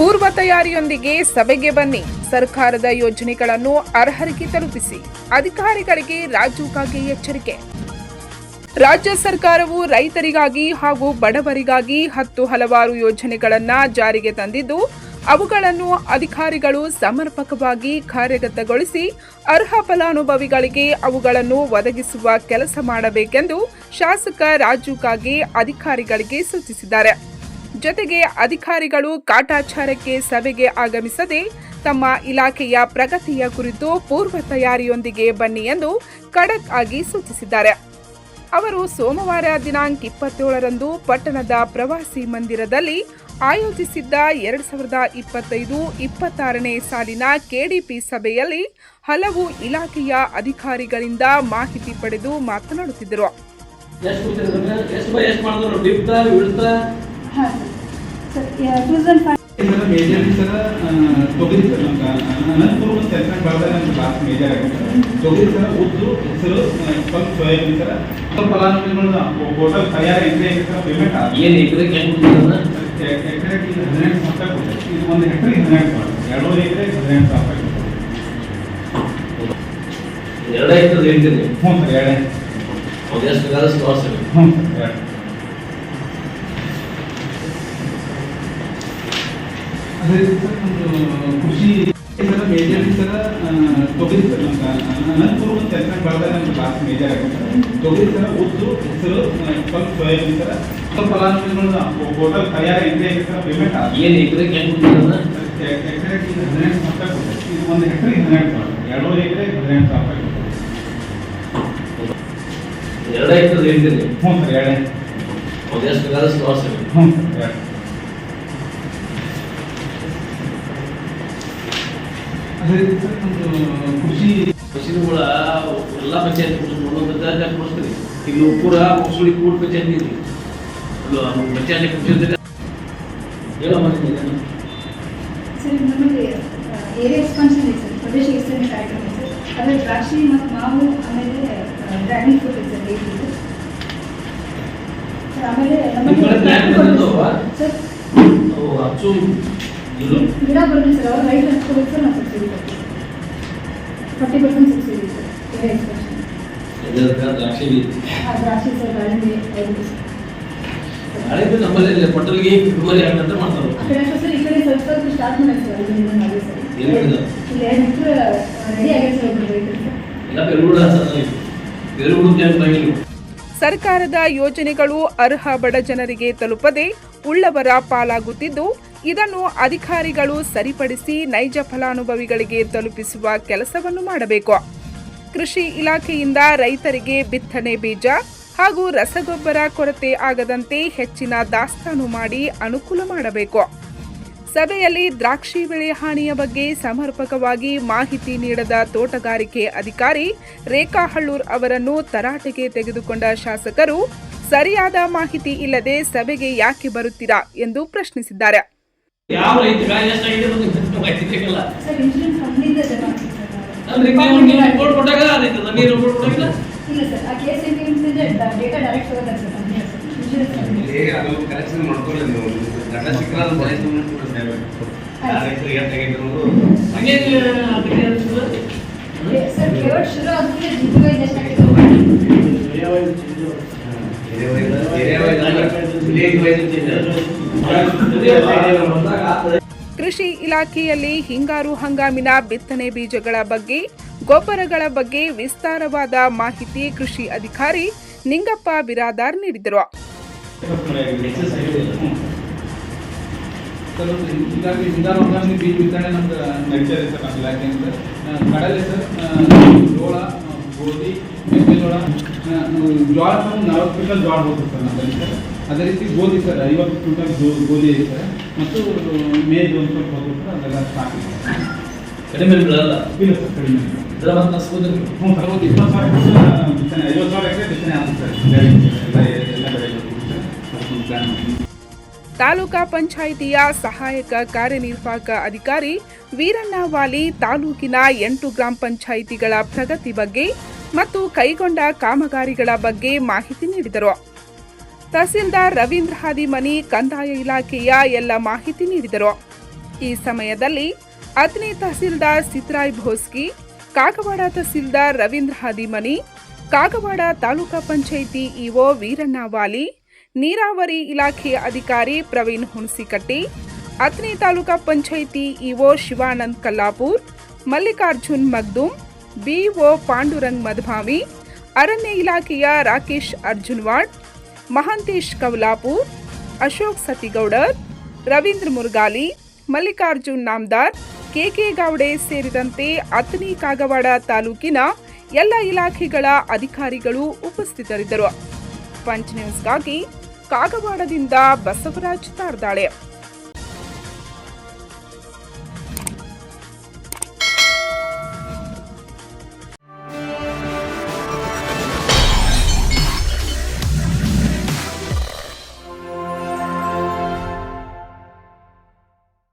ಪೂರ್ವ ತಯಾರಿಯೊಂದಿಗೆ ಸಭೆಗೆ ಬನ್ನಿ. ಸರ್ಕಾರದ ಯೋಜನೆಗಳನ್ನು ಅರ್ಹರಿಗೆ ತಲುಪಿಸಿ. ಅಧಿಕಾರಿಗಳಿಗೆ ರಾಜು ಕಾಗೆ ಎಚ್ಚರಿಕೆ. ರಾಜ್ಯ ಸರ್ಕಾರವು ರೈತರಿಗಾಗಿ ಹಾಗೂ ಬಡವರಿಗಾಗಿ ಹತ್ತು ಹಲವಾರು ಯೋಜನೆಗಳನ್ನು ಜಾರಿಗೆ ತಂದಿದ್ದು, ಅವುಗಳನ್ನು ಅಧಿಕಾರಿಗಳು ಸಮರ್ಪಕವಾಗಿ ಕಾರ್ಯಗತಗೊಳಿಸಿ, ಅರ್ಹ ಫಲಾನುಭವಿಗಳಿಗೆ ಅವುಗಳನ್ನು ಒದಗಿಸುವ ಕೆಲಸ ಮಾಡಬೇಕೆಂದು ಶಾಸಕ ರಾಜು ಕಾಗೆ ಅಧಿಕಾರಿಗಳಿಗೆ ಸೂಚಿಸಿದ್ದಾರೆ. ಜೊತೆಗೆ ಅಧಿಕಾರಿಗಳು ಕಾಟಾಚಾರಕ್ಕೆ ಸಭೆಗೆ ಆಗಮಿಸದೆ ತಮ್ಮ ಇಲಾಖೆಯ ಪ್ರಗತಿಯ ಕುರಿತು ಪೂರ್ವ ತಯಾರಿಯೊಂದಿಗೆ ಬನ್ನಿ ಎಂದು ಖಡಕ್ ಆಗಿ ಸೂಚಿಸಿದ್ದಾರೆ. ಅವರು ಸೋಮವಾರ ದಿನಾಂಕ ಇಪ್ಪತ್ತೇಳರಂದು ಪಟ್ಟಣದ ಪ್ರವಾಸಿ ಮಂದಿರದಲ್ಲಿ ಆಯೋಜಿಸಿದ್ದ ಎರಡು ಸಾವಿರದ ಇಪ್ಪತ್ತೈದು ಇಪ್ಪತ್ತಾರನೇ ಸಾಲಿನ ಕೆಡಿಪಿ ಸಭೆಯಲ್ಲಿ ಹಲವು ಇಲಾಖೆಯ ಅಧಿಕಾರಿಗಳಿಂದ ಮಾಹಿತಿ ಪಡೆದು ಮಾತನಾಡುತ್ತಿದ್ದರು. ಏನು ಹದಿನೆಂಟು ಸಾವಿರ ರೂಪಾಯಿ ಕೊಡ್ತಾರೆ ಇದು ಒಂದು ಎಕರೆಗೆ ಹದಿನೆಂಟು ಸಾವಿರ ಎರಡೂವರೆ ಎಕರೆಗೆ ಹದಿನೆಂಟು ಸಾವಿರ ಎರಡೇ ಹೇಳ್ತೀನಿ ಹ್ಞೂ ಸರ್ ಎರಡೇ. ಎಷ್ಟು ತೋರಿಸ್ತೀವಿ ಹ್ಞೂ ಸರ್ ಎರಡು. ಅದೇ ರೀತಿ ಸರ್ ಒಂದು ಕೃಷಿ ಸರ್ ಮೇಜರ್ ಸರ್ ತೊಗರಿ ಸರ್ ನಮ್ಗೆ ಅನಂತಪುರ ಮತ್ತು ಸೆಂಟ್ರಲ್ ಬೆಳೆದಾಗ ನಮ್ಗೆ ಲಾಸ್ಟ್ ಮೇಜರ್ ಆಗಿದೆ ಸರ್ ತೊಗರಿ ಸರ್ ಉದ್ದು ಹೆಸರು ಸ್ವಲ್ಪ ಸೋಯಾಬೀನ್ ಸರ್ ಸ್ವಲ್ಪ ಫಲಾನುಭವಿಗಳು ಟೋಟಲ್ ತಯಾರಿ ಎಂಟ್ರಿ ಆಗಿದೆ ಸರ್ ಪೇಮೆಂಟ್ ಆಗಿದೆ ಏನು ಎಕರೆಗೆ ಹೆಂಗೆ ಕೂತಿರೋದನ್ನ ಎಕರೆಗೆ ಇದು ಹದಿನೆಂಟು ಸಾವಿರ ರೂಪಾಯಿ ಕೊಡ್ತಾರೆ ಇದು ಒಂದು ಎಕರೆಗೆ ಹದಿನೆಂಟು ಸಾವಿರ ಎರಡೂವರೆ ಎಕರೆಗೆ ಹದಿನೆಂಟು ಸಾವಿರ ರೂಪಾಯಿ ಕೊಡ್ತಾರೆ ಎರಡೇ ಇರ್ತದೆ ಹೇಳ್ತೀನಿ ಹ್ಞೂ ಸರ್ ಎರಡೇ ಅವ್ರು ಎಷ್ಟು ಬೇಕಾದ್ರೆ ತೋರಿಸ್ತೀವಿ ಹ್ಞೂ ಸರ್ ಎರಡು ಕೃಷಿ ಮಷೀನ್ಗಳ ಎಲ್ಲ ಪಂಚಾಯತ್ ಕೊಡಿಸ್ತೀವಿ ಇಲ್ಲಿ ಉಪ್ಪುರ ಮುಸುಳಿ ಕೂಡ್ ಪಂಚಾಯತ್ ಇದೆ ಪಂಚಾಯತ್ ಕೃಷಿ ಹೇಳೋ ಮಾಡಿ ಸರ್. ನಮ್ಮಲ್ಲಿ ಏರಿಯಾ ಎಕ್ಸ್ಪಾನ್ಷನ್ ಇದೆ ಸರ್ ಪ್ರದೇಶ ವಿಸ್ತರಣೆ ಕಾರ್ಯಕ್ರಮ ಇದೆ ಸರ್ ಅದರಲ್ಲಿ ದ್ರಾಕ್ಷಿ ಮತ್ತು ಮಾವು ಆಮೇಲೆ ಡ್ರ್ಯಾಗನ್ ಫ್ರೂಟ್ ಇದೆ ಸರ್ ಆಮೇಲೆ ನಿಮ್ಮ ಕಡೆ plan ಸರ್ ಗಿಡ ಬರಲಿ ಸರ್ ಅವ್ರು ರೈಟ್ ಹಚ್ಕೋಬೇಕು ಸರ್ ನಾವು ಸಬ್ಸಿಡಿ ಕೊಡ್ತೀವಿ. Forty percent subsidy sir area expansion ದ್ರಾಕ್ಷಿ ದ್ರಾಕ್ಷಿ ಸರ್ ದಾಳಿಂಬೆ ಐದು ಸರ್ ನಾಳೆ ಬಿ ನಮ್ಮಲ್ಲಿ ಇಲ್ಲ, ಪಟ್ಟಲ್ಗೆ ಫೆಬ್ರವರಿ ಅಂತ ಮಾಡ್ತಾರೆ. ಆ ಕಡೆ ಸರ್ ಈ ಕಡೆ ಸ್ವಲ್ಪ ಸ್ವಲ್ಪ ಸ್ಟಾರ್ಟ್ ಮಾಡಿ ಸರ್ ಇದರಿಂದ ಮಾಡಿ ಸರ್ ಎಲ್ಲಿ ಇದೆ? ಇಲ್ಲಿ ಎರಡು ರೆಡಿ ಆಗಿದೆ ಸರ್ ಒಬ್ಬರು ರೈತರು. ಸರ್ ಎಲ್ಲ ಬೆರಗುಡ ಬೆರಗುಡು ಜಾಗ ಆಗಿಲ್ಲ ಸರ್ಕಾರದ ಯೋಜನೆಗಳು ಅರ್ಹ ಬಡ ಜನರಿಗೆ ತಲುಪದೆ ಉಳ್ಳವರ ಪಾಲಾಗುತ್ತಿದ್ದು ಇದನ್ನು ಅಧಿಕಾರಿಗಳು ಸರಿಪಡಿಸಿ ನೈಜ ಫಲಾನುಭವಿಗಳಿಗೆ ತಲುಪಿಸುವ ಕೆಲಸವನ್ನು ಮಾಡಬೇಕು. ಕೃಷಿ ಇಲಾಖೆಯಿಂದ ರೈತರಿಗೆ ಬಿತ್ತನೆ ಬೀಜ ಹಾಗೂ ರಸಗೊಬ್ಬರ ಕೊರತೆ ಆಗದಂತೆ ಹೆಚ್ಚಿನ ದಾಸ್ತಾನು ಮಾಡಿ ಅನುಕೂಲ ಮಾಡಬೇಕು. ಸಭೆಯಲ್ಲಿ ದ್ರಾಕ್ಷಿ ಬೆಳೆ ಹಾನಿಯ ಬಗ್ಗೆ ಸಮರ್ಪಕವಾಗಿ ಮಾಹಿತಿ ನೀಡದ ತೋಟಗಾರಿಕೆ ಅಧಿಕಾರಿ ರೇಖಾ ಹಳ್ಳೂರ್ ಅವರನ್ನು ತರಾಟೆಗೆ ತೆಗೆದುಕೊಂಡ ಶಾಸಕರು, ಸರಿಯಾದ ಮಾಹಿತಿ ಇಲ್ಲದೆ ಸಭೆಗೆ ಯಾಕೆ ಬರುತ್ತೀರಾ ಎಂದು ಪ್ರಶ್ನಿಸಿದ್ದಾರೆ. ಯಾವ ರೈತರ ಎಷ್ಟಾಗಿದೆ ಅಂತ ಮಾಹಿತಿ ಸಿಗಲ್ಲ ಸರ್ ಇನ್ಶೂರೆನ್ಸ್ ಕಂಪ್ನಿಯಿಂದ ಜಮಾ ಆಗ್ತದೆ ಅಂದ್ರೆ ನೀವು ರಿಪೋರ್ಟ್ ಕೊಟ್ಟಾಗ ನೀವು ರಿಪೋರ್ಟ್ ಕೊಟ್ಟಿಲ್ಲ ಇಲ್ಲ ಸರ್ ಆ ಕೇಸ್ ಇಂದ ಡೇಟಾ ಡೈರೆಕ್ಟ್ ಹೋಗುತ್ತೆ ಸರ್ ಅದು ಕಲೆಕ್ಷನ್ ಮಾಡ್ಕೊಳ್ಳಿ ನೀವು. ಗಂಡ ಹಂಗೆ ಅದಕ್ಕೆ ಸರ್ ಕೇವಲ ಶುರು ಆದ್ಮೇಲೆ ಕೃಷಿ ಇಲಾಖೆಯಲ್ಲಿ ಹಿಂಗಾರು ಹಂಗಾಮಿನ ಬಿತ್ತನೆ ಬೀಜಗಳ ಬಗ್ಗೆ, ಗೊಬ್ಬರಗಳ ಬಗ್ಗೆ ವಿಸ್ತಾರವಾದ ಮಾಹಿತಿ ಕೃಷಿ ಅಧಿಕಾರಿ ನಿಂಗಪ್ಪ ಬಿರಾದಾರ್ ನೀಡಿದರು. ಬೀಜ ಬಿತ್ತನೆ ನಮ್ದು ಸರ್ ನಮ್ಮ ಕಡಲೆ ಸರ್ ಜೋಳ ಗೋಧಿ ಮೆಕ್ಕೆಜೋಳ ಜೋಳ ನಲವತ್ತು ಕ್ವಿಂಟಲ್ ಜೋಳ ಹೋಗುತ್ತೆ ಸರ್ ನಮ್ಮಲ್ಲಿ ಸರ್. ಅದೇ ರೀತಿ ಗೋಧಿ ಸರ್ ಐವತ್ತು ಕ್ವಿಂಟಲ್ ಗೋ ಗೋಧಿ ಇದೆ ಸರ್. ಮತ್ತು ಮೇಜ್ ಒಂದು ಸ್ವಲ್ಪ ಹೋಗುತ್ತೆ ಸರ್ ಅದೆಲ್ಲ ಸಾಕಿದೆ ಇದೆ. ಕಡಿಮೆ ಬೀಳಲ್ಲ ಇಲ್ಲ ಸರ್ ಕಡಿಮೆ. ಇದ್ರ ಮತ್ತೆ ಹ್ಞೂ ಸರ್ ಒಂದು ಇಪ್ಪತ್ತು ಸಾವಿರ ಬಿತ್ತನೆ ಐವತ್ತು ಸಾವಿರ ಎಕರೆ ಬಿತ್ತನೆ ಆಗುತ್ತೆ ಸರ್. ಎಲ್ಲ ಎಲ್ಲ ಬೆಳೆ ಅದಕ್ಕೊಂದು ಪ್ಲಾನ್ ಮಾಡಿ. ತಾಲೂಕಾ ಪಂಚಾಯಿತಿಯ ಸಹಾಯಕ ಕಾರ್ಯನಿರ್ವಾಹಕ ಅಧಿಕಾರಿ ವೀರಣ್ಣ ವಾಲಿ ತಾಲೂಕಿನ ಎಂಟು ಗ್ರಾಮ ಪಂಚಾಯಿತಿಗಳ ಪ್ರಗತಿ ಬಗ್ಗೆ ಮತ್ತು ಕೈಗೊಂಡ ಕಾಮಗಾರಿಗಳ ಬಗ್ಗೆ ಮಾಹಿತಿ ನೀಡಿದರು. ತಹಸೀಲ್ದಾರ್ ರವೀಂದ್ರ ಹಾದಿಮನಿ, ಕಂದಾಯ ಇಲಾಖೆಯ ಎಲ್ಲ ಮಾಹಿತಿ ನೀಡಿದರು. ಈ ಸಮಯದಲ್ಲಿ ಅತ್ನಿ ತಹಸೀಲ್ದಾರ್ ಸಿತ್ರಾಯ್ ಭೋಸ್ಕಿ ಕಾಗವಾಡ ತಹಸೀಲ್ದಾರ್ ರವೀಂದ್ರ ಹಾದಿಮನಿ, ಕಾಗವಾಡ ತಾಲೂಕಾ ಪಂಚಾಯಿತಿ ಇಒ ವೀರಣ್ಣ ವಾಲಿ, ನೀರಾವರಿ ಇಲಾಖೆಯ ಅಧಿಕಾರಿ ಪ್ರವೀಣ್ ಹುಣಸಿಕಟ್ಟಿ ಅತ್ನಿ ತಾಲೂಕಾ ಪಂಚಾಯಿತಿ ಇಒ ಶಿವಾನಂದ್ ಕಲ್ಲಾಪುರ್, ಮಲ್ಲಿಕಾರ್ಜುನ್ ಮಗ್ದುಮ್ ಬಿಒ ಪಾಂಡುರಂಗ್ ಮಧುಭಾವಿ ಅರಣ್ಯ ಇಲಾಖೆಯ ರಾಕೇಶ್ ಅರ್ಜುನ್ವಾಡ್, ಮಹಾಂತೇಶ್ ಕವಲಾಪುರ್ ಅಶೋಕ್ ಸತಿಗೌಡರ್, ರವೀಂದ್ರ ಮುರುಗಾಲಿ, ಮಲ್ಲಿಕಾರ್ಜುನ್ ನಾಮ್ದಾರ್, ಕೆಕೆ ಗಾವಡೆ ಸೇರಿದಂತೆ ಅತ್ನಿ ಕಾಗವಾಡ ತಾಲೂಕಿನ ಎಲ್ಲ ಇಲಾಖೆಗಳ ಅಧಿಕಾರಿಗಳು ಉಪಸ್ಥಿತರಿದ್ದರು. ಪಂಚ್ ನ್ಯೂಸ್ಗಾಗಿ ಕಾಗವಾಡದಿಂದ ಬಸವರಾಜ್ ತಾರ್ದಾಳೆ.